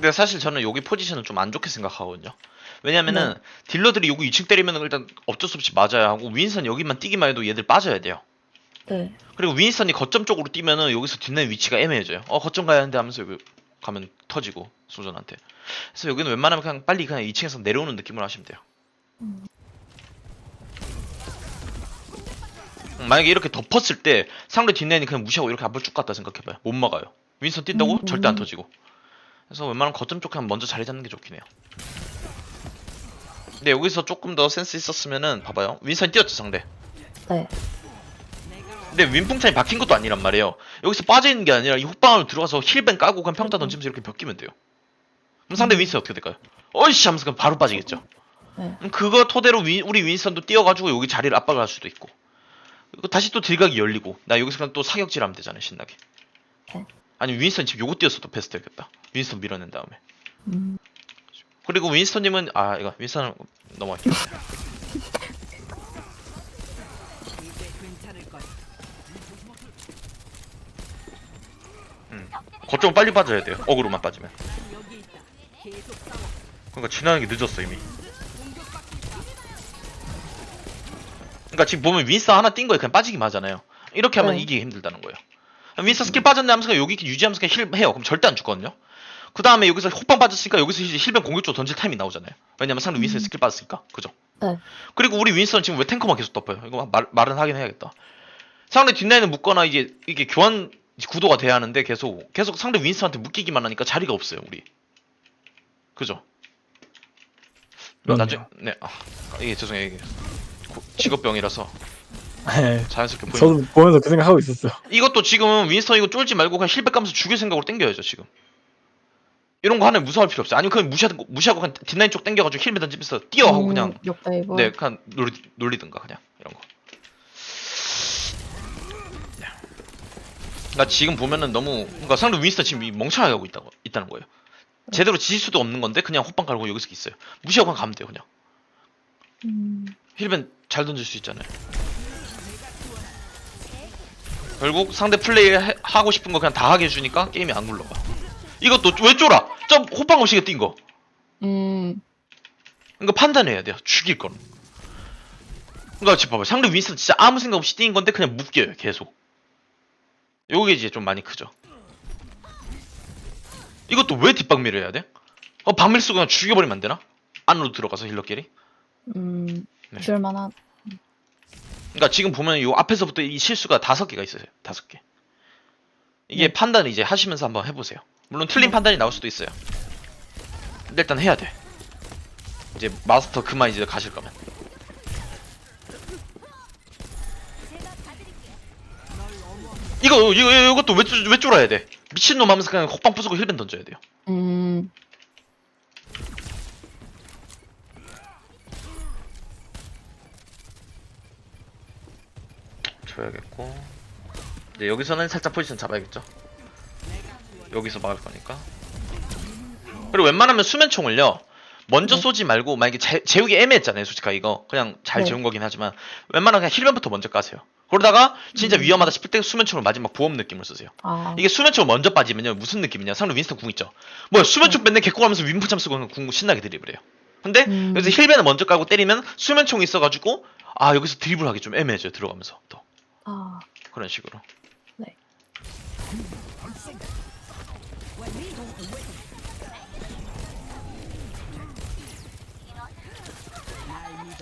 근데 사실 저는 여기 포지션은 좀안 좋게 생각하거든요. 왜냐면은 딜러들이 여기 2층 때리면 일단 어쩔 수 없이 맞아야 하고 윈선 여기만 뛰기만 해도 얘들 빠져야 돼요. 네. 그리고 윈선이 거점 쪽으로 뛰면은 여기서 뒷라인 위치가 애매해져요. 어 거점 가야 하는데 하면서 여기 가면 터지고 소전한테. 그래서 여기는 웬만하면 그냥 빨리 그냥 2층에서 내려오는 느낌으로 하시면 돼요. 음. 음, 만약에 이렇게 덮었을 때 상대 뒷라인이 그냥 무시하고 이렇게 앞을 쭉 갔다 생각해봐요. 못 막아요. 윈선 뛴다고 음, 절대 안 음. 터지고. 그래서 웬만하면 거점 쪽 그냥 먼저 자리 잡는 게 좋긴 해요. 근데 여기서 조금 더 센스 있었으면은 봐봐요. 윈선 뛰었죠 상대. 네. 근데 윈풍찬이 박힌 것도 아니란 말이에요. 여기서 빠져있는 게 아니라 이 훅방으로 들어가서 힐벤 까고 그냥 평타 던지면서 이렇게 벽기면 돼요. 그럼 상대 윈선 어떻게 될까요? 어이씨 하면서 그냥 바로 빠지겠죠. 네. 그럼 그거 토대로 윈- 우리 윈선도 뛰어가지고 여기 자리를 압박을 할 수도 있고 다시 또 딜각이 열리고 나 여기서 그냥 또 사격질 하면 되잖아요 신나게. 네. 아니 윈선 지금 요거 뛰었어도 베스트였겠다. 윈선 밀어낸 다음에. 음. 그리고 윈스턴님은 아 이거 윈스턴 넘어갈게요. 음, 거점 빨리 빠져야 돼요. 어그로만 빠지면. 그러니까 지나는 게 늦었어 이미. 그러니까 지금 보면 윈스턴 하나 뛴 거에 그냥 빠지기만 하잖아요. 이렇게 하면 네. 이기기 힘들다는 거예요. 윈스턴 스킬 빠졌네 하면서 여기 이렇게 유지하면서 그냥 힐 해요. 그럼 절대 안 죽거든요. 그 다음에 여기서 호빵 빠졌으니까 여기서 이제 힐벤 공격 쪽 던질 타임이 나오잖아요. 왜냐면 상대 윈스턴 스킬 빠졌으니까. 그죠? 네. 그리고 우리 윈스턴 지금 왜 탱커만 계속 덮어요? 이거 말, 말은 하긴 해야겠다. 상대 뒷라인을 묶거나 이게 이게 교환 구도가 돼야 하는데 계속 계속 상대 윈스턴한테 묶이기만 하니까 자리가 없어요 우리. 그죠? 그렇네요. 나중 네 아, 이게 죄송해요 이게 고- 직업병이라서 네. 자연스럽게 보이는. 저도 보면서 그 생각하고 있었어요. 이것도 지금 윈스턴 이거 쫄지 말고 그냥 힐백 가면서 죽일 생각으로 땡겨야죠 지금. 이런 거 하나 무서워할 필요 없어요. 아니면 그냥 무시하고 무시하고 그냥 뒷라인 쪽 땡겨가지고 힐백 던지면서 뛰어 하고 그냥 욕다이브. 네, 그냥 놀리, 놀리든가 그냥 이런 거. 나 지금 보면은 너무 그러니까 상대 윈스턴 지금 이 멍청하게 하고 있다고 있다는 거예요. 제대로 지질 수도 없는 건데 그냥 호빵 깔고 여기서 있어요. 무시하고 그냥 가면 돼요 그냥. 음. 힐벤 잘 던질 수 있잖아요. 결국 상대 플레이 해- 하고 싶은 거 그냥 다 하게 해주니까 게임이 안 굴러가. 이것도 왜 쫄아? 저 호빵 없이 뛴 거. 음. 그러니까 판단해야 돼요. 죽일 건. 그러니까 지금 봐봐. 상대 윈스턴 진짜 아무 생각 없이 뛰는 건데 그냥 묶여요. 계속. 요게 이제 좀 많이 크죠. 이것도 왜 뒷박미를 해야 돼? 어, 쓰고 그냥 죽여버리면 안 되나? 안으로 들어가서 힐러끼리? 음. 네. 줄만한. 그러니까 지금 보면 요 앞에서부터 이 실수가 다섯 개가 있어요. 다섯 개. 이게 네. 판단을 이제 하시면서 한번 해보세요. 물론 틀린 네. 판단이 나올 수도 있어요. 근데 일단 해야 돼. 이제 마스터 그만 이제 가실 거면. 이거 이거 이것도 왜, 쫄- 왜 쫄아야 돼? 미친놈 하면서 그냥 호빵 부수고 힐벤 던져야 돼요. 음. 줘야겠고. 이제 여기서는 살짝 포지션 잡아야겠죠. 여기서 막을 거니까. 그리고 웬만하면 수면총을요. 먼저 네. 쏘지 말고 만약에 재, 재우기 애매했잖아요. 솔직히 이거 그냥 잘 네. 재운 거긴 하지만 웬만하면 그냥 힐변부터 먼저 까세요. 그러다가 진짜 음. 위험하다 싶을 때 수면총을 마지막 보험 느낌을 쓰세요. 아. 이게 수면총 먼저 빠지면요 무슨 느낌이냐 상대 윈스턴 궁 있죠 뭐야 수면총 맨날 개코하면서 윈프참 쓰고 궁 신나게 드리블해요 근데 음. 여기서 힐벤을 먼저 까고 때리면 수면총이 있어가지고 아 여기서 드리블하기 좀 애매해져요 들어가면서 또 아. 그런 식으로. 네.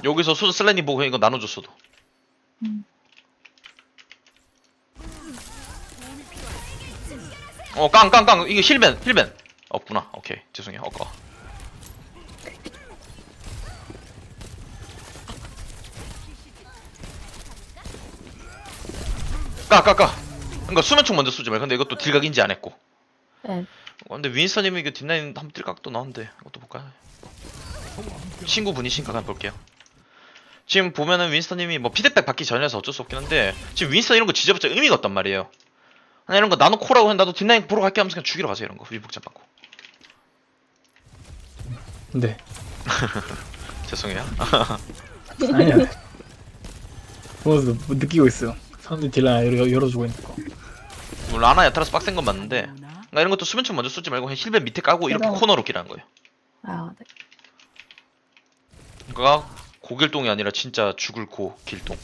여기서 수 슬래니 보고 이거 나눠줬어도. 음. 어 깡 깡 깡. 이게 힐벤 힐벤 없구나. 오케이. 죄송해요. 어까 까 까 까 그러니까 수면총 먼저 쏘지 말 근데 이것도 딜각인지 안 했고 네. 어, 근데 윈스턴님이 이거 뒷라인 한번 딜각도 나오는데 이것도 볼까요? 친구분이신가 한번 볼게요 지금 보면은 윈스턴님이 뭐 피드백 받기 전이라서 어쩔 수 없긴 한데 지금 윈스턴 이런 거 지져봤자 의미가 없단 말이에요 아니 이런 거 나노 코라고 해 나도 뒷라인 보러 갈게 하면서 그냥 죽이러 가세요 이런 거 위복잡 받고 네. 죄송해요 아니야. 보면서 느끼고 있어요. 사람들이 딜라 열어, 열어주고 있는 거. 물론 아나 야타라서 빡센 건 맞는데 그러니까 이런 것도 수면총 먼저 쏘지 말고 그냥 힐벤 밑에 까고 이렇게 그럼. 코너로 끼라는 거예요. 아, 네. 그러니까 고길동이 아니라 진짜 죽을 고 길동.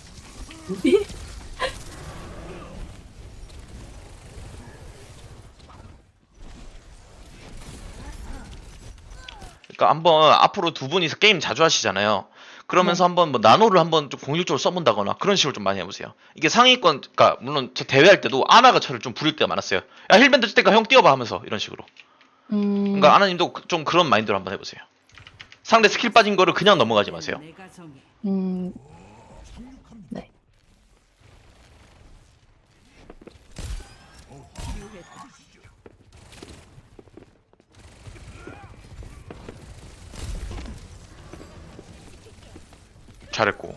그러니까 한번 앞으로 두 분이서 게임 자주 하시잖아요. 그러면서 한번 뭐 나노를 한번 좀 공격적으로 써본다거나 그런 식으로 좀 많이 해보세요. 이게 상위권, 그러니까 물론 저 대회할 때도 아나가 저를 좀 부릴 때가 많았어요. 야 힐밴 던질 때가 형 뛰어봐 하면서 이런 식으로. 음. 그러니까 아나님도 그- 좀 그런 마인드로 한번 해보세요. 상대 스킬 빠진 거를 그냥 넘어가지 마세요. 음. 네. 잘했고.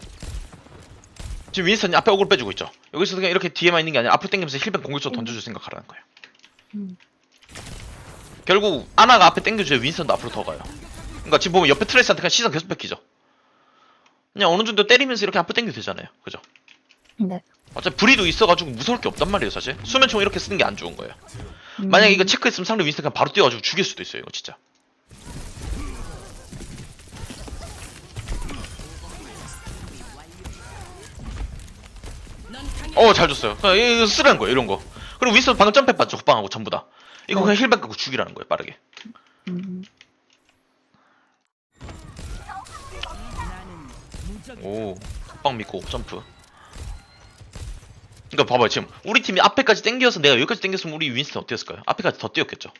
지금 윈스턴이 앞에 억울 빼주고 있죠. 여기서 그냥 이렇게 뒤에만 있는 게 아니라 앞으로 당기면서 힐밴 공격적 던져줄 생각하라는 거예요. 음. 결국 아나가 앞에 당겨줘야 윈스턴도 앞으로 더 가요. 그러니까 지금 보면 옆에 트레이스한테 그냥 시선 계속 뺏기죠. 그냥 어느 정도 때리면서 이렇게 앞으로 당겨도 되잖아요. 그죠? 네. 어차피 브리도 있어가지고 무서울 게 없단 말이에요, 사실. 수면총 이렇게 쓰는 게 안 좋은 거예요. 음. 만약에 이거 체크했으면 상대 윈스턴 그냥 바로 뛰어가지고 죽일 수도 있어요, 이거 진짜. 어, 잘 줬어요. 그냥 이거 쓰라는 거예요, 이런 거. 그리고 윈스턴 방금 점프 봤죠, 호빵하고 전부 다. 이거 네. 그냥 힐백 갖고 죽이라는 거예요, 빠르게. 음. 오, 호빵 믿고 점프. 그러니까 봐봐요, 지금 우리 팀이 앞에까지 당겨서 내가 여기까지 당겼으면 우리 윈스턴 어땠을까요? 앞에까지 더 뛰었겠죠.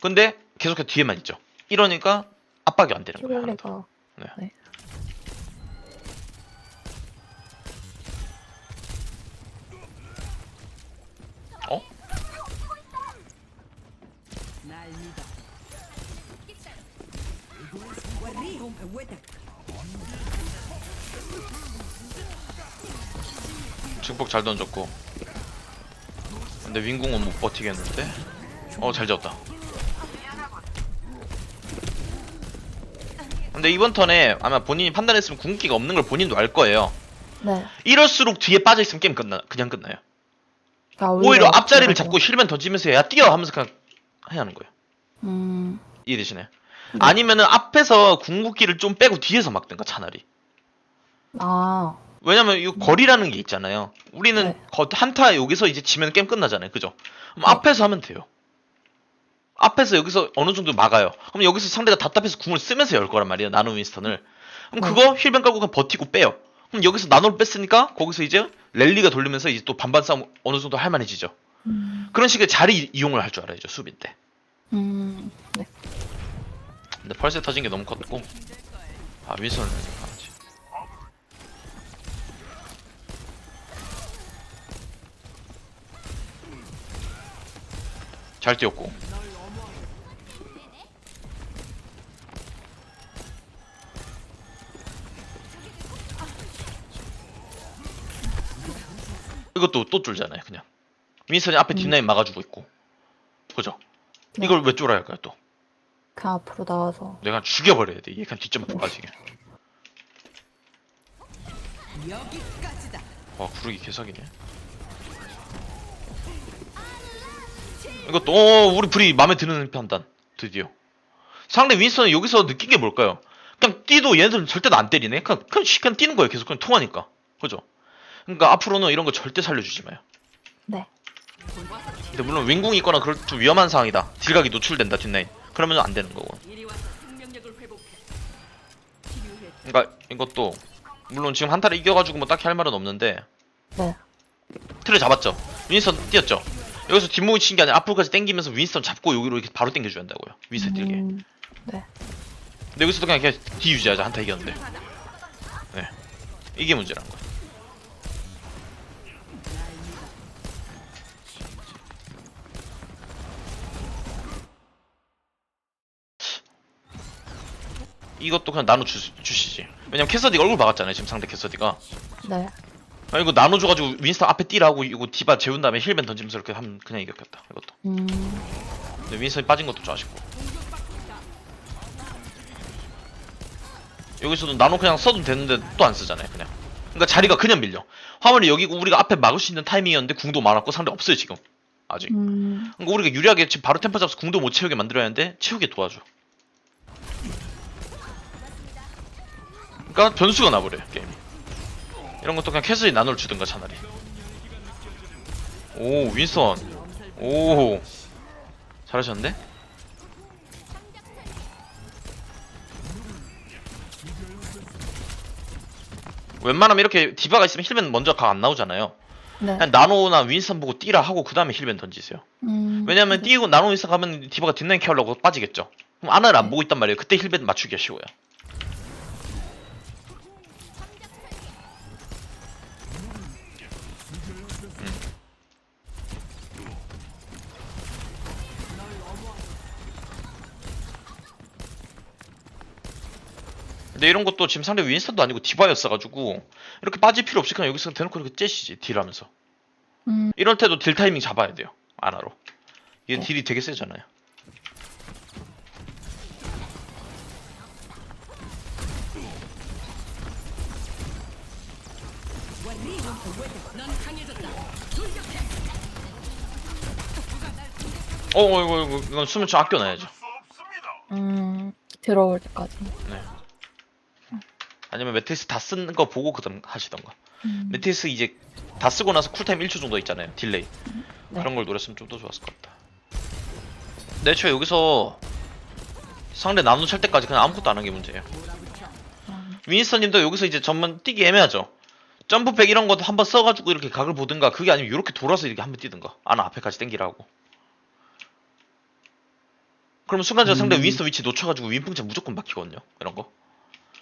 근데 계속해서 뒤에만 있죠. 이러니까 압박이 안 되는 거예요. 네. 네. 증폭 잘 던졌고. 근데 윙궁은 못 버티겠는데? 어, 잘 잡았다. 근데 이번 턴에 아마 본인이 판단했으면 궁극기가 없는 걸 본인도 알 거예요. 네. 이럴수록 뒤에 빠져있으면 게임 끝나, 그냥 끝나요. 그러니까 오히려 앞자리를 그러고. 잡고 힐맨 던지면서 야, 뛰어! 하면서 그냥 해야 하는 거예요. 음. 이해되시나요? 네. 아니면은 앞에서 궁극기를 좀 빼고 뒤에서 막든가, 차라리. 아. 왜냐면 이 거리라는 게 있잖아요. 우리는 네. 한타 여기서 이제 지면 게임 끝나잖아요. 그죠? 그럼 네. 앞에서 하면 돼요. 앞에서 여기서 어느 정도 막아요. 그럼 여기서 상대가 답답해서 궁을 쓰면서 열 거란 말이에요. 나노 윈스턴을. 그럼 네. 그거 힐벤 깔고 그냥 버티고 빼요. 그럼 여기서 나노를 뺐으니까 거기서 이제 랠리가 돌리면서 이제 또 반반 싸움 어느 정도 할만해지죠. 음. 그런 식의 자리 이용을 할 줄 알아야죠. 수비 때. 음. 네. 근데 펄스 터진 게 너무 컸고. 아 윈스턴은 강하지. 잘 뛰었고. 이것도 또 쫄잖아요, 그냥. 윈스턴이 앞에 뒷라인 막아주고 있고. 그죠? 네. 이걸 왜 쫄아야 할까요, 또? 그냥 앞으로 나와서. 내가 죽여버려야 돼. 얘 그냥 뒷점 빠지게. 여기까지다. 와, 구르기 개사기네. 이것도, 어, 우리 불이 마음에 드는 판단. 드디어. 상대 윈스턴은 여기서 느낀 게 뭘까요? 그냥 뛰도 얘네들은 절대 안 때리네? 그냥, 그냥, 씩 그냥 뛰는 거예요. 계속 그냥 통하니까. 그죠? 그러니까 앞으로는 이런 거 절대 살려주지 마요. 네. 근데 물론 윙궁이 있거나 그럴 좀 위험한 상황이다. 딜각이 노출된다, 뒷라인. 그러면 안 되는 거고. 그러니까 이것도 물론 지금 한타를 이겨가지고 뭐 딱히 할 말은 없는데 네. 틀을 잡았죠. 윈스턴 뛰었죠. 여기서 뒷목이 친 게 아니라 앞으로까지 당기면서 윈스턴 잡고 여기로 이렇게 바로 당겨줘야 한다고요. 윈스턴 뛰게. 음. 네. 근데 여기서도 그냥 그냥 뒤 유지하자. 한타 이겼는데. 네. 이게 문제란 거야. 이것도 그냥 나눠 주, 주시지. 왜냐면 캐서디가 얼굴 박았잖아요. 지금 상대 캐서디가. 네. 아 이거 나눠줘가지고 윈스턴 앞에 뛰라고 이거 디바 재운 다음에 힐맨 던지면서 이렇게 하면 그냥 이겼겠다. 이것도. 음. 근데 윈스턴이 빠진 것도 좀 아쉽고. 여기서도 나노 그냥 써도 되는데 또 안 쓰잖아요, 그냥. 그러니까 자리가 그냥 밀려. 화물이 여기고 우리가 앞에 막을 수 있는 타이밍이었는데 궁도 많았고 상대 없어요, 지금. 아직. 음, 그러니까 우리가 유리하게 지금 바로 템퍼 잡아서 궁도 못 채우게 만들어야 하는데 채우게 도와줘. 그러니까 변수가 나버려 게임이. 이런 것도 그냥 캐슬이 나눠 주든가 차라리. 오 윈선. 오 잘하셨는데? 웬만하면 이렇게 디바가 있으면 힐맨 먼저 각안 나오잖아요. 네. 그냥 나노나 윈선 보고 뛰라 하고 그 다음에 힐맨 던지세요. 음, 왜냐면 뛰고 나노 윈선 가면 디바가 뒷라인 케어하려고 빠지겠죠. 그럼 아나를 안 보고 있단 말이에요. 그때 힐맨 맞추기가 쉬워요. 근데 이런 것도 지금 상대 윈스턴도 아니고 디바였어가지고 이렇게 빠질 필요 없이 그냥 여기서 대놓고 이렇게 째시지 딜하면서 음, 이럴 때도 딜 타이밍 잡아야 돼요 아나로 얘 네. 딜이 되게 세잖아요. 어, 어 이거 이거 이건 수면 좀 아껴놔야죠 음, 들어올 때까지. 아니면 매트리스 다 쓴 거 보고 그다음 하시던가 음, 매트리스 이제 다 쓰고 나서 쿨타임 1초 정도 있잖아요 딜레이 네. 그런 걸 노렸으면 좀 더 좋았을 것 같다 내 애초에 여기서 상대 나누 찰 때까지 그냥 아무것도 안 한 게 문제예요 음, 윈스턴님도 여기서 이제 전면 뛰기 애매하죠. 점프백 이런 것도 한번 써가지고 이렇게 각을 보든가 그게 아니면 이렇게 돌아서 이렇게 한번 뛰든가 아나 앞에까지 땡기라고. 그러면 순간적으로 상대 음. 윈스턴 위치 놓쳐가지고 윈풍차 무조건 막히거든요. 이런 거.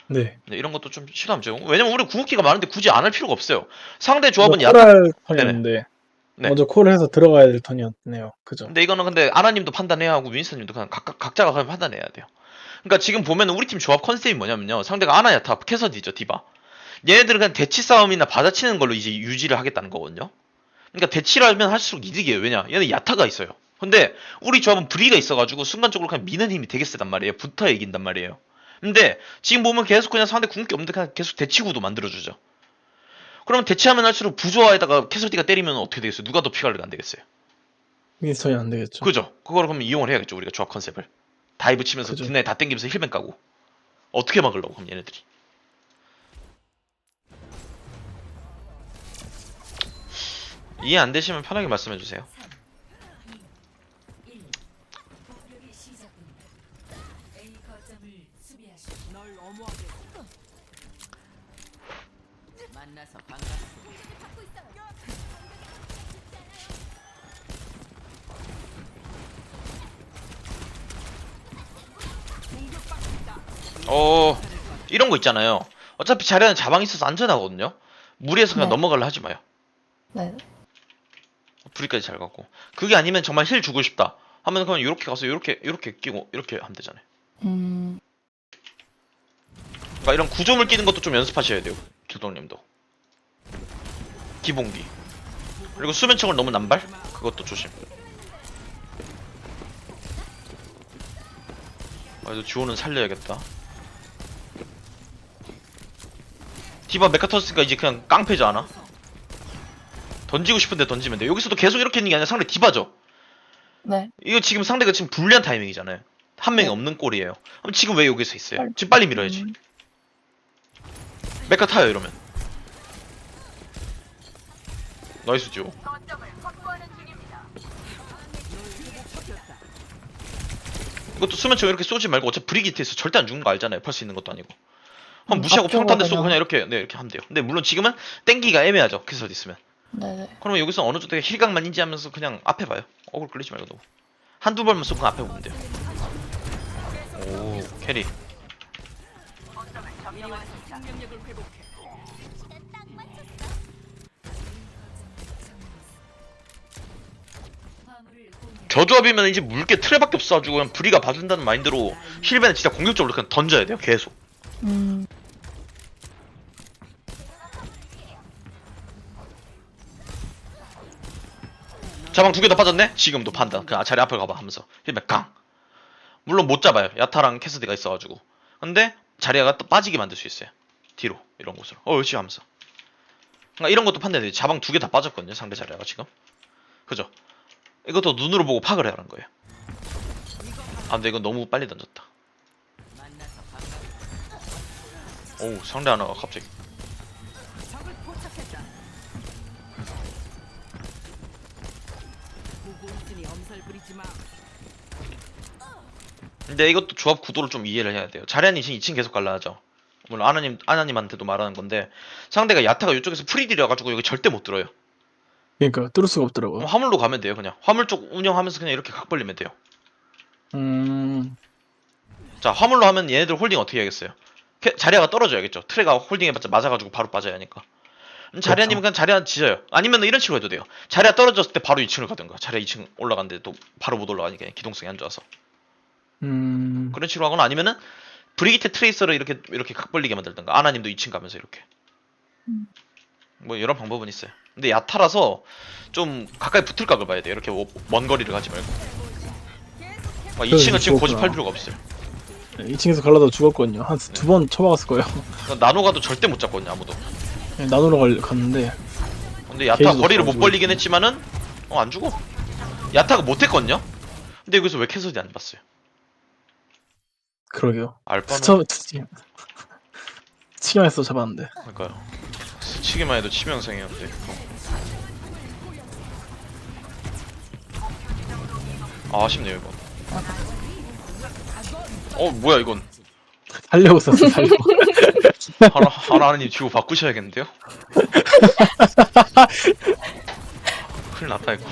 네. 근데 이런 것도 좀 시도하면 왜냐면 우리 궁극기가 많은데 굳이 안 할 필요가 없어요. 상대 조합은 야. 콜할 턴이었는데 네. 먼저 콜을 해서 들어가야 될 턴이었네요. 그죠? 근데 이거는 근데 아나님도 판단해야 하고 윈스턴님도 그냥 각, 각자가 그냥 판단해야 돼요. 그러니까 지금 보면 우리 팀 조합 컨셉이 뭐냐면요. 상대가 아나 야타 캐서디죠 디바. 얘네들은 그냥 대치 싸움이나 받아치는 걸로 이제 유지를 하겠다는 거거든요. 그러니까 대치를 하면 할수록 이득이에요. 왜냐? 얘는 야타가 있어요. 근데 우리 조합은 브리가 있어가지고 순간적으로 그냥 미는 힘이 되게 세단 말이에요. 붙어 이긴단 말이에요. 근데 지금 보면 계속 그냥 상대 궁극기 없는데 그냥 계속 대치구도 만들어주죠. 그러면 대치하면 할수록 부조화에다가 캐서디가 때리면 어떻게 되겠어요? 누가 더 피관리가 안 되겠어요? 윈스턴이 안 되겠죠. 그죠? 그거를 그러면 이용을 해야겠죠. 우리가 조합 컨셉을. 다이브 치면서 그죠. 뒷라인 다 땡기면서 힐맨 까고. 어떻게 막으려고 그럼 얘네들이. 이해 안 되시면 편하게 말씀해 주세요. 어, 이런 거 있잖아요. 어차피 자리에는 자방이 있어서 안전하거든요. 무리해서 그냥 네. 넘어가려 하지 마요. 네. 불이까지 잘 가고. 그게 아니면 정말 힐 주고 싶다. 하면 그냥 이렇게 가서 이렇게 이렇게 끼고 이렇게 하면 되잖아요. 음, 그러니까 이런 구조물 끼는 것도 좀 연습하셔야 돼요. 교동님도. 기본기. 그리고 수면총을 너무 남발? 그것도 조심. 아, 이거 주호는 살려야겠다. 디바 메카터스가 이제 그냥 깡패지 않아? 던지고 싶은데 던지면 돼. 여기서도 계속 이렇게 있는 게 아니라 상대 디바죠. 네. 이거 지금 상대가 지금 불리한 타이밍이잖아요. 한 명이 네. 없는 꼴이에요. 그럼 지금 왜 여기서 있어요? 빨리- 지금 빨리 밀어야지. 음, 메카 타요 이러면. 나이스 듀오. 이것도 수면총 이렇게 쏘지 말고 어차피 브리기트에서 절대 안 죽는 거 알잖아요. 펄스 있는 것도 아니고. 음, 무시하고 앞쪽으로 평탄대 쏘고 그냥. 이렇게 네 이렇게 하면 돼요. 근데 물론 지금은 땡기가 애매하죠. 캐서디 있으면. 네네. 그러면 여기서 어느 정도 힐각만 인지하면서 그냥 앞에 봐요. 어글 끌리지 말고 너무. 한두 발만 쏘고 그냥 앞에 보면 돼요. 오 캐리. 이리 와서 생명력을 회복해. 저 조합이면 이제 물게 틀에밖에 없어가지고 그냥 브리가 봐준다는 마인드로 힐벤을 진짜 공격적으로 그냥 던져야 돼요 계속 음, 자방 두개다 빠졌네? 지금도 판단. 그냥 자리 앞에 가봐 하면서. 힐벤 강. 물론 못 잡아요. 야타랑 캐스디가 있어가지고. 근데 자리아가 또 빠지게 만들 수 있어요. 뒤로 이런 곳으로. 어 그렇지 하면서. 그러니까 이런 것도 판단해야 돼요 자방 두 개 다 빠졌거든요 상대 자리아가 지금. 그죠? 이것도 눈으로 보고 파악을 해야 하는 거예요. 아 근데 이건 너무 빨리 던졌다. 오 상대 하나가 갑자기 근데 이것도 조합 구도를 좀 이해를 해야 돼요. 자리안이 지금 2층 계속 갈라하죠. 물론 아나님 아나님한테도 말하는 건데 상대가 야타가 이쪽에서 프리딜이라 가지고 여기 절대 못 들어요. 그러니까 뚫을 수가 그럼 없더라고 요. 화물로 가면 돼요. 그냥 화물 쪽 운영하면서 그냥 이렇게 각 벌리면 돼요. 음, 자 화물로 하면 얘네들 홀딩 어떻게 해야겠어요? 캐- 자리아가 떨어져야겠죠. 트레가 홀딩해봤자 맞아가지고 바로 빠져야 하니까. 음, 자리아님은 그냥 자리아 지져요. 아니면 이런 식으로 해도 돼요. 자리아 떨어졌을 때 바로 2층을 가든가. 자리아 2층 올라갔는데 또 바로 못 올라가니까 기동성이 안 좋아서. 음, 그런 식으로 하거나 아니면은 브리기테 트레이서를 이렇게 이렇게 각 벌리게 만들든가. 아나님도 2층 가면서 이렇게. 음. 뭐 여러 방법은 있어요. 근데 야타라서 좀 가까이 붙을 각을 봐야 돼요. 이렇게 오- 먼 거리를 가지 말고. 막 2층은 지금 그렇구나. 고집할 필요가 없어요. 2층에서 갈라다 죽었거든요. 한 두 번 쳐박았을 거예요. 그러니까 나노가도 절대 못 잡거든요. 아무도. 나노로 갈, 갔는데 근데 야타 게이지도 거리를 못. 벌리긴 했지만은 어 안 죽어. 야타가 못했거든요. 근데 여기서 왜 캐서디 안 봤어요? 그러게요. 알바는 스쳐 투지 치경에서 잡았는데. 그러니까요. 스치기만 해도 치명상이었는데. 아, 아쉽네요 이건. 어 뭐야 이건 달려고 썼어. 달려고. 하나 하나님 지고 바꾸셔야겠는데요? 큰일 났다 이거.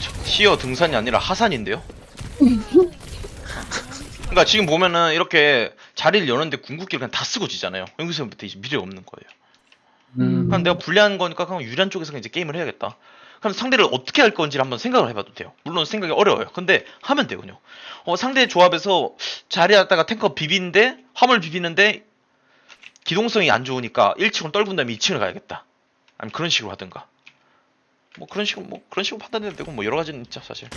저- 티어 등산이 아니라 하산인데요? 그러니까 지금 보면은 이렇게 자리를 여는데 궁극기를 그냥 다 쓰고 지잖아요. 여기서부터 이제 미래 없는 거예요. 음, 그럼 내가 불리한 거니까 그냥 유리한 쪽에서 이제 게임을 해야겠다. 그럼 상대를 어떻게 할 건지를 한번 생각을 해봐도 돼요. 물론 생각이 어려워요. 근데 하면 되군요. 어, 상대 조합에서 자리하다가 탱커 비비는데 화물 비비는데 기동성이 안 좋으니까 1층을 떨군 다음에 2층을 가야겠다. 아니면 그런 식으로 하든가. 뭐 그런 식으로 뭐 그런 식으로 판단해도 되고 뭐 여러 가지는 있죠 사실.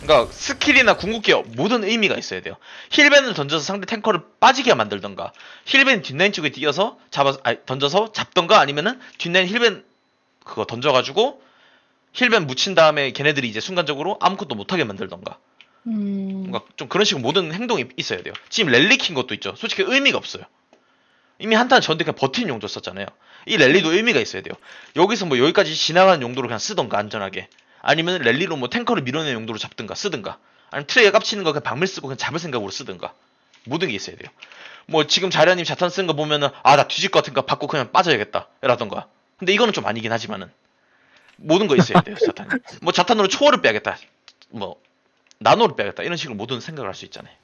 그러니까 스킬이나 궁극기 모든 의미가 있어야 돼요. 힐벤을 던져서 상대 탱커를 빠지게 만들던가 힐벤 뒷라인 쪽에 뛰어서 잡아 아 던져서 잡던가 아니면은 뒷라인 힐벤 그거 던져가지고 힐벤 묻힌 다음에 걔네들이 이제 순간적으로 아무것도 못하게 만들던가 음. 뭔가 좀 그런 식으로 모든 행동이 있어야 돼요. 지금 랠리 킨 것도 있죠. 솔직히 의미가 없어요. 이미 한탄 전데 그냥 버티는 용도 썼잖아요. 이 랠리도 의미가 있어야 돼요. 여기서 뭐 여기까지 지나가는 용도로 그냥 쓰던가 안전하게 아니면 랠리로 뭐 탱커를 밀어내는 용도로 잡든가 쓰든가 아니면 트레이에 깝치는 거 그냥 박밀 쓰고 그냥 잡을 생각으로 쓰든가 모든 게 있어야 돼요. 뭐 지금 자리아님 자탄 쓰는 거 보면은 아 나 뒤질 것 같으니까 받고 그냥 빠져야겠다 라던가 근데 이거는 좀 아니긴 하지만은 모든 거 있어야 돼요 자탄 뭐 자탄으로 초월을 빼야겠다. 뭐 나노를 빼야겠다. 이런 식으로 모든 생각을 할 수 있잖아요.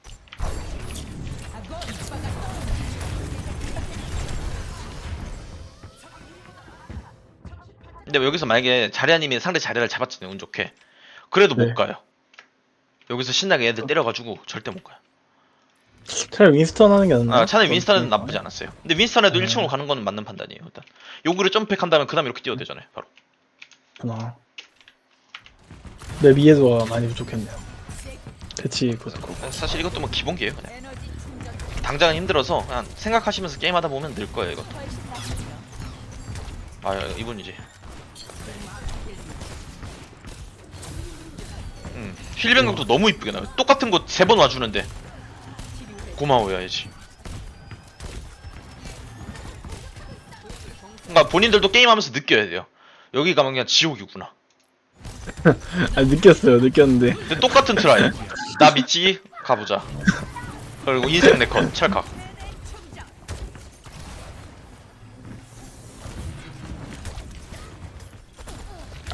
근데 여기서 만약에 자리아님이 상대 자리를 잡았잖아요 운 좋게. 그래도 못 네. 가요. 여기서 신나게 애들 때려가지고 절대 못 가요 차라리 윈스턴 하는 게 낫나? 아, 차라리 윈스턴은 나쁘지 않았어요. 근데 윈스턴에도 1층으로 가는 건 맞는 판단이에요. 일단 요구를 점프한 다음에 그 다음에 이렇게 뛰어도 되잖아요. 바로. 않구나. 내 미해도가 많이 부족했네요. 배치 보자. 사실 이것도 뭐 기본기예요. 그냥. 당장은 힘들어서 그냥 생각하시면서 게임하다 보면 늘 거예요. 이것도. 아 이분이지. 음, 힐뱅각도 너무 이쁘게 나와요. 똑같은 곳 세 번 와주는데 고마워야지. 그러니까 본인들도 게임하면서 느껴야 돼요. 여기 가면 그냥 지옥이구나. 아 느꼈어요. 느꼈는데 근데 똑같은 트라이. 나 믿지? 가보자. 그리고 인생 네컷 찰칵.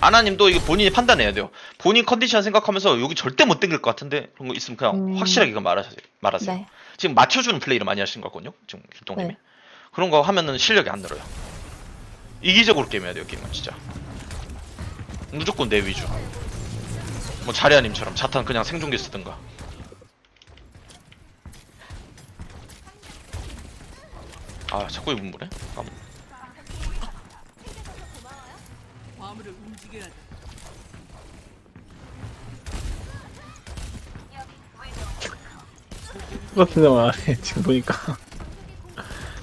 아나님도 이게 본인이 판단해야 돼요. 본인 컨디션 생각하면서 여기 절대 못 땡길 것 같은데 그런 거 있으면 그냥 음. 확실하게 그거 말하세요. 말하세요. 네. 지금 맞춰주는 플레이를 많이 하시는 것 같거든요. 지금 김동님이. 네. 그런 거 하면은 실력이 안 늘어요. 이기적으로 게임해야 돼요. 게임은 진짜. 무조건 내 위주. 뭐 자리아님처럼 자탄 그냥 생존기 쓰든가. 아 자꾸 이분 뭐래? 아, 똑같은 데만 안 해. 지금 보니까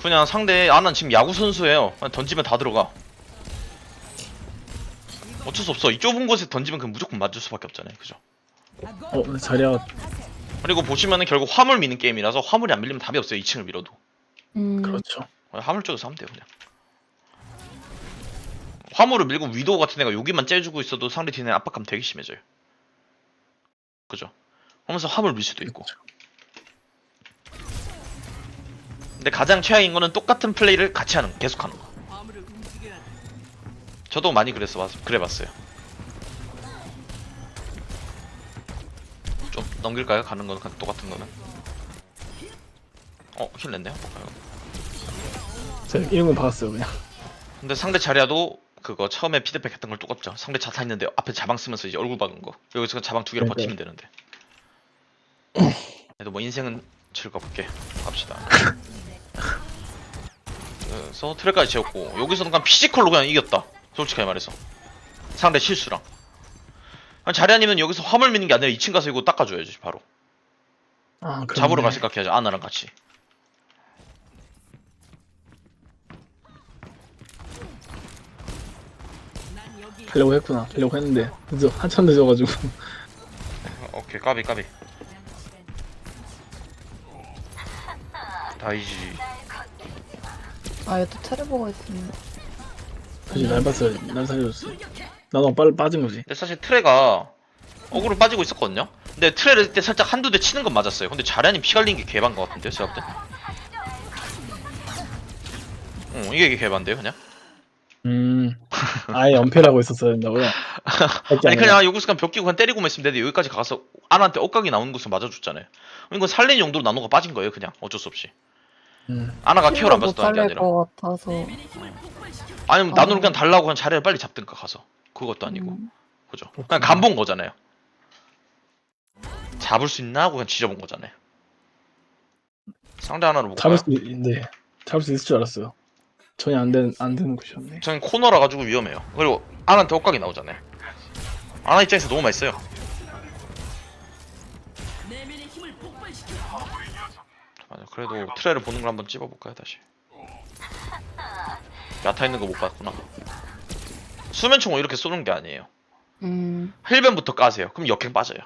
그냥 상대 아난 지금 야구 선수예요. 그냥 던지면 다 들어가. 어쩔 수 없어. 이 좁은 곳에 던지면 그 무조건 맞을 수밖에 없잖아요. 그죠? 어 근데 자리야 그리고 보시면은 결국 화물 미는 게임이라서 화물이 안 밀리면 답이 없어요. 2층을 밀어도. 음. 그렇죠 화물 쪽에서 하면 돼요 그냥. 화물을 밀고 위도우 같은 애가 여기만 째주고 있어도 상대 뒤에 압박감 되게 심해져요. 그죠? 하면서 화물 밀 수도 있고. 근데 가장 최악인 거는 똑같은 플레이를 같이 하는 거, 계속 하는 거. 저도 많이 그랬어 봤- 그래 봤어요. 좀 넘길까요? 가는 거는 똑같은 거는. 어, 힐 냈네요. 제가 이런 건 박았어요 그냥 근데 상대 자리야도 그거 처음에 피드백 했던 걸 똑같죠. 상대 자타 있는데 앞에 자방 쓰면서 이제 얼굴 박은 거. 여기서 자방 두 개로 네, 버티면 되는데. 그래도 뭐 인생은 즐겁게 갑시다. 그래서 트랙까지 채웠고 여기서는 그냥 피지컬로 그냥 이겼다. 솔직하게 말해서. 상대 실수랑. 자리아님은 여기서 화물 미는 게 아니라 2층 가서 이거 닦아줘야지 바로. 아. 잡으러 갈 생각해야지 아나랑 같이. 가려고 했구나 가려고 했는데 늦어 한참 늦어가지고 오케이 까비 까비. 다이지. 아, 얘도 테레 보고 있습니다. 사실 날 봤어요 날 살려줬어 나도 빨리 빠진 거지 근데 사실 트레가 어그로 빠지고 있었거든요. 근데 트레를 때 살짝 한두 대 치는 건 맞았어요. 근데 자리아님 피 갈린 게 개반 것 같은데요, 제가 볼 때. 어, 이게 개반데요, 그냥. 음 아예 연패라고 했었어야 된다고요? 아니 그냥 여기서 그냥 벽 끼고 그냥 때리고만 있으면 되는데 여기까지 가서 아나한테 억각이 나오는 곳을 맞아줬잖아요. 이건 살린 용도로 나노가 빠진 거예요, 그냥 어쩔 수 없이. 음. 아나가 케어를 안못 받았다는 게 살릴 아니라. 것 같아서. 아니면 어. 나노를 그냥 달라고 그냥 자리를 빨리 잡든가 가서. 그것도 아니고, 음. 그죠? 그냥 간본 거잖아요. 잡을 수 있나 하고 그냥 지져본 거잖아요. 상대 하나로 볼까요? 잡을 수 있는데 잡을 수 있을 줄 알았어요 전혀 안 되는 안 되는 곳이었네 저는 코너라 가지고 위험해요. 그리고 아나한테 엇각이 나오잖아요. 아나 입장에서 너무 맛있어요. 그래도 트레를 보는 걸 한번 찝어볼까요 다시? 야타 있는 거 못 봤구나. 수면총을 이렇게 쏘는 게 아니에요. 음, 힐벤부터 까세요. 그럼 역행 빠져요.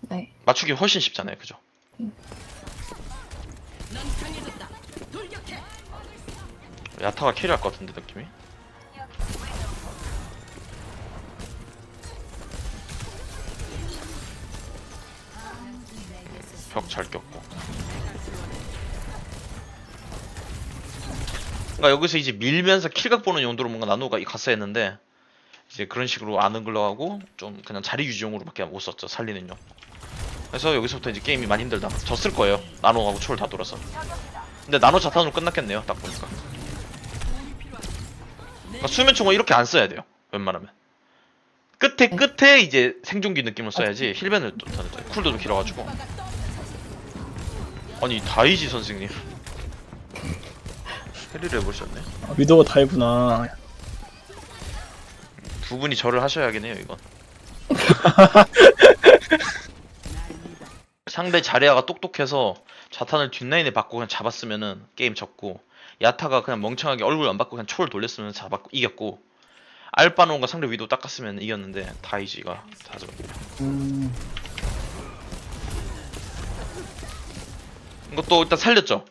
네. 맞추기 훨씬 쉽잖아요, 그죠? 야타가 캐리할 것 같은데 느낌이. 벽 잘 꼈고. 그러니까 여기서 이제 밀면서 킬각 보는 용도로 뭔가 나노가 갔어야 했는데 이제 그런 식으로 안 흘러가고 좀 그냥 자리 유지용으로밖에 못 썼죠 살리는 용. 그래서 여기서부터 이제 게임이 많이 힘들다. 졌을 거예요. 나노하고 초월 다 돌아서. 근데 나노 자탄으로 끝났겠네요. 딱 보니까. 그러니까 수면총은 이렇게 안 써야 돼요. 웬만하면. 끝에 네. 끝에 이제 생존기 느낌을 써야지 힐벤을 또 쿨도 좀 길어가지고. 아니 다이지 선생님. 해리를 해보셨네. 아, 위도가 다이구나 두 분이 절을 하셔야겠네요 이건. 상대 자리아가 똑똑해서 자탄을 뒷라인에 받고 그냥 잡았으면은 게임 졌고 야타가 그냥 멍청하게 얼굴 안 받고 그냥 초를 돌렸으면 잡았고 이겼고 알바노가 상대 위도 닦았으면 이겼는데 다이지가 다 잡았네요. 음 이것도 일단 살렸죠.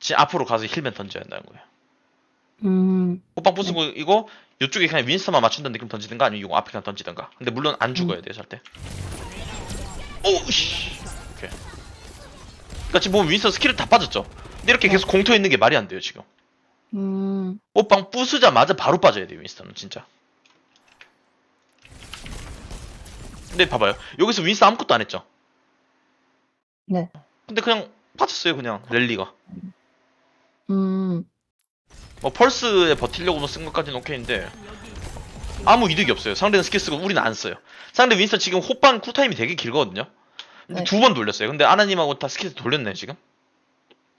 지금 앞으로 가서 힐맨 던져야 한다는 거예요. 음, 호빵 부수고 이거 이쪽에 그냥 윈스터만 맞춘다는 느낌 던지든가 아니면 이거 앞에 그냥 던지든가. 근데 물론 안 죽어야 돼요 절대. 오우 씨. 오케이. 그러니까 지금 보면 윈스터 스킬을 다 빠졌죠. 근데 이렇게 계속 공터 있는 게 말이 안 돼요 지금. 음, 호빵 부수자마자 바로 빠져야 돼요 윈스터는 진짜. 근데 봐봐요. 여기서 윈스터 아무것도 안 했죠. 네. 근데 그냥 빠졌어요 그냥 랠리가. 음, 뭐 펄스에 버틸려고 쓴 것까지는 오케이인데 아무 이득이 없어요. 상대는 스킬 쓰고 우리는 안 써요. 상대 윈스턴 지금 호빵 쿨타임이 되게 길거든요. 근데 네. 두번 돌렸어요. 근데 아나님하고 다 스킬 돌렸네 지금.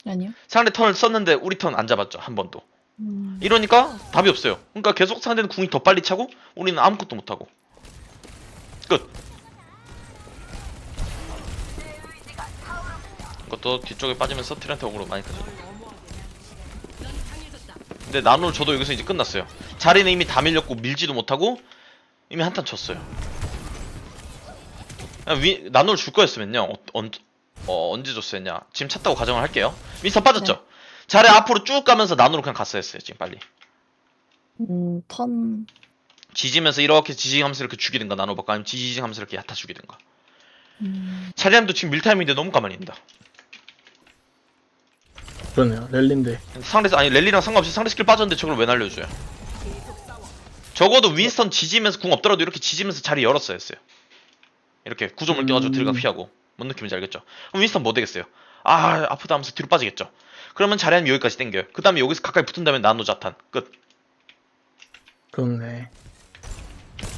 아니요. 상대 턴을 썼는데 우리 턴 안 잡았죠 한 번도. 음, 이러니까 답이 없어요. 그러니까 계속 상대는 궁이 더 빨리 차고 우리는 아무것도 못 하고. 끝. 이것도 뒤쪽에 빠지면서 트렌트 어그로 많이 가져요. 근데 나노 저도 여기서 이제 끝났어요. 자리는 이미 다 밀렸고 밀지도 못하고 이미 한탄 쳤어요. 그냥 위, 나노를 줄 거였으면요. 어, 언, 어, 언제 줬었냐? 지금 찼다고 가정을 할게요. 윈스턴 빠졌죠? 자리 앞으로 쭉 가면서 나노로 그냥 갔어야 했어요. 지금 빨리. 음, 턴. 지지면서 이렇게 지지 하면서 이렇게 죽이든가 나노 바꿔 아니면 지지 하면서 이렇게 야타 죽이든가. 음, 자리함도 지금 밀타임인데 너무 가만히 있다. 그러네요. 랠리인데. 상대 아니 랠리랑 상관없이 상대 스킬 빠졌는데 저걸 왜 날려줘요? 적어도 윈스턴 지지면서 궁 없더라도 이렇게 지지면서 자리 열었어야 했어요. 이렇게 구조물 껴가지고 음. 들어가 피하고 뭔 느낌인지 알겠죠? 그럼 윈스턴 뭐 되겠어요? 아 아프다 하면서 뒤로 빠지겠죠? 그러면 자리하면 여기까지 당겨요. 그 다음에 여기서 가까이 붙은 다음에 나노 자탄 끝. 그렇네.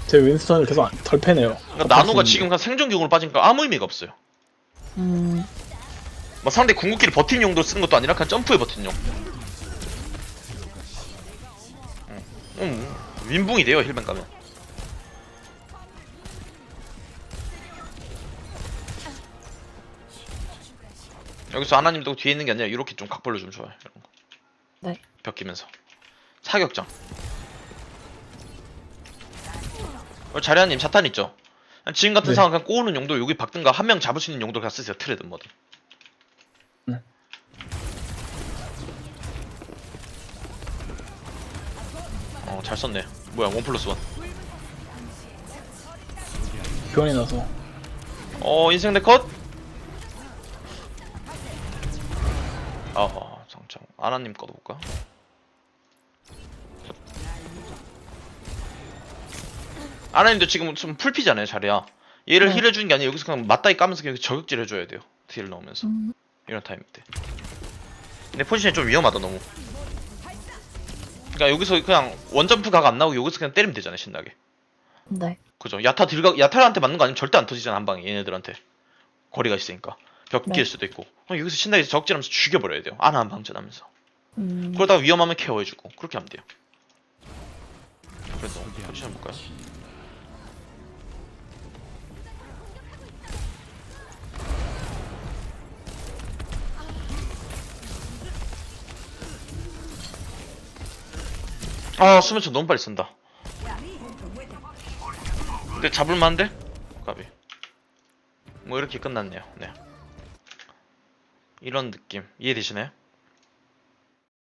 제 윈스턴을 계속 안- 덜 패네요. 그러니까 나노가 지금 그냥 생존기용으로 빠지니까 아무 의미가 없어요. 음, 뭐 상대 궁극기를 버티는 용도로 쓰는 것도 아니라 그냥 점프에 버티는 용. 응. 응. 윈붕이 돼요 힐뱅 가면. 여기서 아나님도 뒤에 있는 게 아니라 이렇게 좀 각 벌려주면 좋아요. 이런 거. 네. 벽 끼면서. 사격장. 어, 자리아님 자탄 있죠? 지금 같은 네. 상황 그냥 꼬우는 용도 여기 박든가 한 명 잡을 수 있는 용도 그냥 쓰세요. 트레든 뭐든. 어, 잘 썼네. 뭐야, 원 플러스 원. 교환이 나서. 어, 인생 내 컷? 아하, 상창. 아나님 거도 볼까? 아나님도 지금 좀 풀피잖아요, 자리야. 얘를 네. 힐해주는 게 아니라 여기서 그냥 맞다이 까면서 그냥 저격질 해줘야 돼요. 딜 넣으면서. 음, 이런 타이밍 때. 근데 포지션이 좀 위험하다, 너무. 그러니까 여기서 그냥 원점프 각 안 나오고 여기서 그냥 때리면 되잖아요, 신나게. 네. 그죠. 야타 들가 야타한테 맞는 거 아니면 절대 안 터지잖아 한 방에 얘네들한테 거리가 있으니까 벽 네. 낄 수도 있고 그럼 여기서 신나게 적질하면서 죽여버려야 돼요. 아나 한 방전하면서 음, 그러다가 위험하면 케어해주고 그렇게 하면 돼요. 그래서 포지션 볼까요? 아 수면차 너무 빨리 쓴다. 근데 잡을만한데? 까비. 뭐 이렇게 끝났네요. 네. 이런 느낌 이해되시나요?